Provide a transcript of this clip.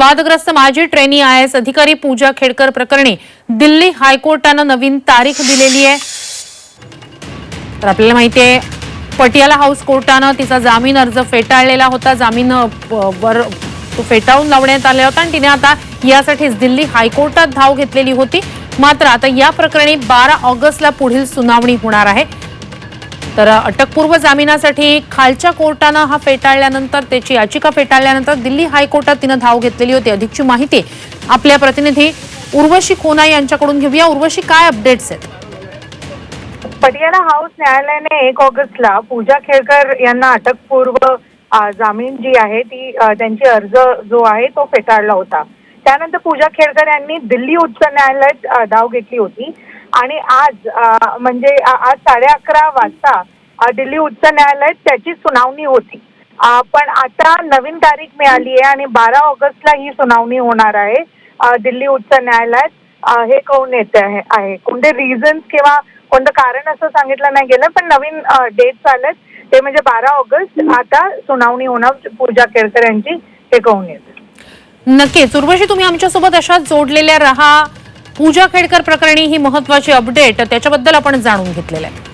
वादग्रस्त माजी trainee I S अधिकारी पूजा खेडकर प्रकरणी दिल्ली हायकोर्टानं नवीन तारीख दिलेली आहे. तर आपल्याला माहिती आहे पटियाला हाऊस कोर्टानं तिचा जामीन अर्ज फेटाळलेला होता. जामीन वर तो फेटाळून लावण्यात आला होता आणि तिने आता यासाठीच दिल्ली हायकोर्टात धाव घेतलेली होती. मात्र आता या प्रकरणी बारा ऑगस्टला पुढील सुनावणी होणार आहे. तर अटकपूर्व जामिनासाठी खालच्या कोर्टानं हा फेटाळल्यानंतर त्याची याचिका फेटाळल्यानंतर दिल्ली हायकोर्टात तिनं धाव घेतलेली होती. अधिकची माहिती आपल्या प्रतिनिधी उर्वशी खोना यांच्याकडून घेऊया. उर्वशी काय अपडेट्स आहेत? पटियाला हाऊस न्यायालयाने एक ऑगस्टला पूजा खेळकर यांना अटकपूर्व जामीन जी आहे ती त्यांची अर्ज जो आहे तो फेटाळला होता. त्यानंतर पूजा खेळकर यांनी दिल्ली उच्च न्यायालयात धाव घेतली होती. आणि आज म्हणजे आज साडे अकरा वाजता दिल्ली उच्च न्यायालयात त्याची सुनावणी होती. पण आता नवीन तारीख मिळाली आहे आणि बारा ऑगस्टला ही सुनावणी होणार आहे दिल्ली उच्च न्यायालयात. हे कळून येते आहे कोणते रिझन्स किंवा कोणतं कारण असं सांगितलं नाही गेलं पण नवीन डेट आलेत ते म्हणजे बारा ऑगस्ट आता सुनावणी होणार पूजा केळकर यांची हे कळून येते? नक्कीच. उर्वशी तुम्ही आमच्यासोबत अशाच जोडलेल्या रहा. पूजा खेडकर प्रकरणी ही महत्वाची अपडेट त्याच्याबद्दल आपण जाणून घेतलेलं आहे.